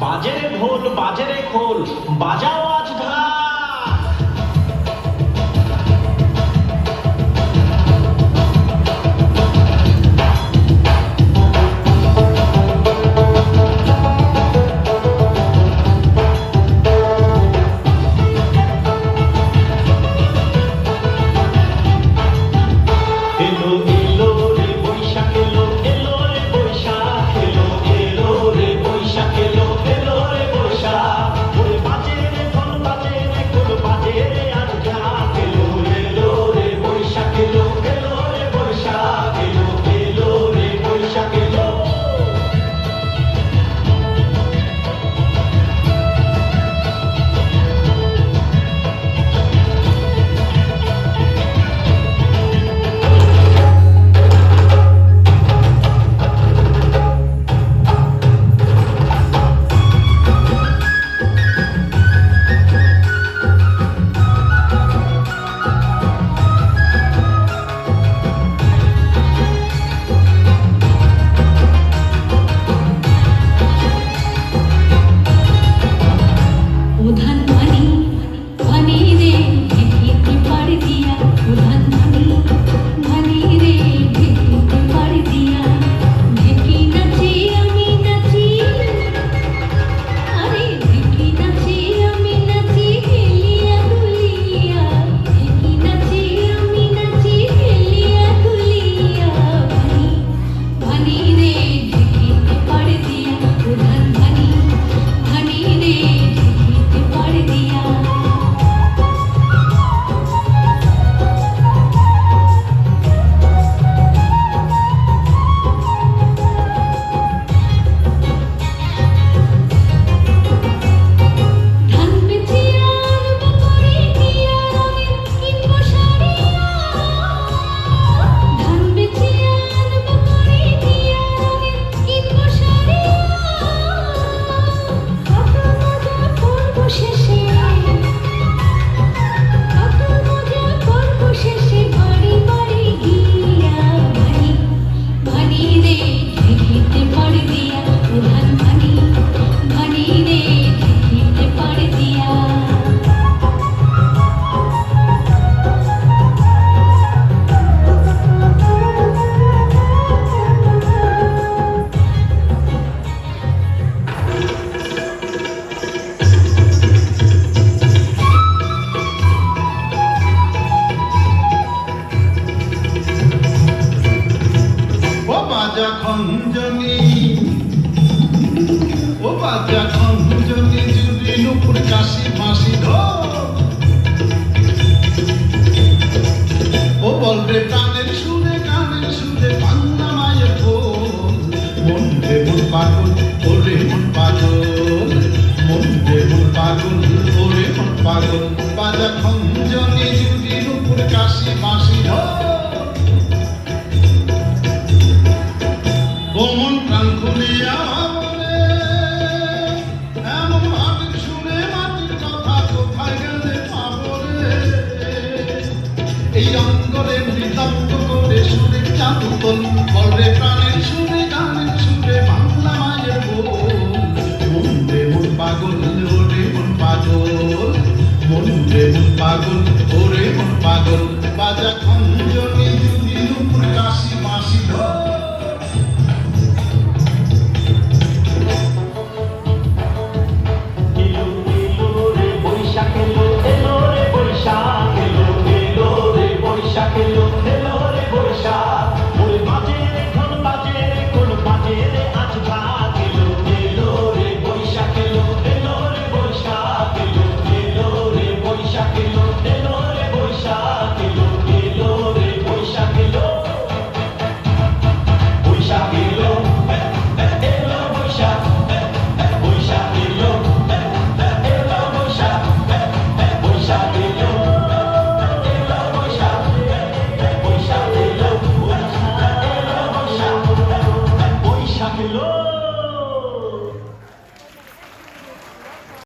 বাজারে ঢোল বাজারে খোল বাজাও বাজা খঞ্জনি ও বাজা খঞ্জনি জুড়ি নুপুর কাশি মাসি ধর ও বলবে প্রাণের সুরে, কানের সুরে বাংলা মায়ের মন রে মন পাগল ওরে মন পাগল। মন রে মন পাগল ওরে মন পাগল। বাজা খঞ্জনি জুড়ি নুপুর কাশি মাসি এই অন্তরে মৃদঙ্গ করে সুরে চাতুকল বলরে প্রাণের সুরে, গানের সুরে, বাংলা মায়ের মন রে মন পাগল ওরে মন পাগল। মন রে মন পাগল ওরে মন পাগল, বাজা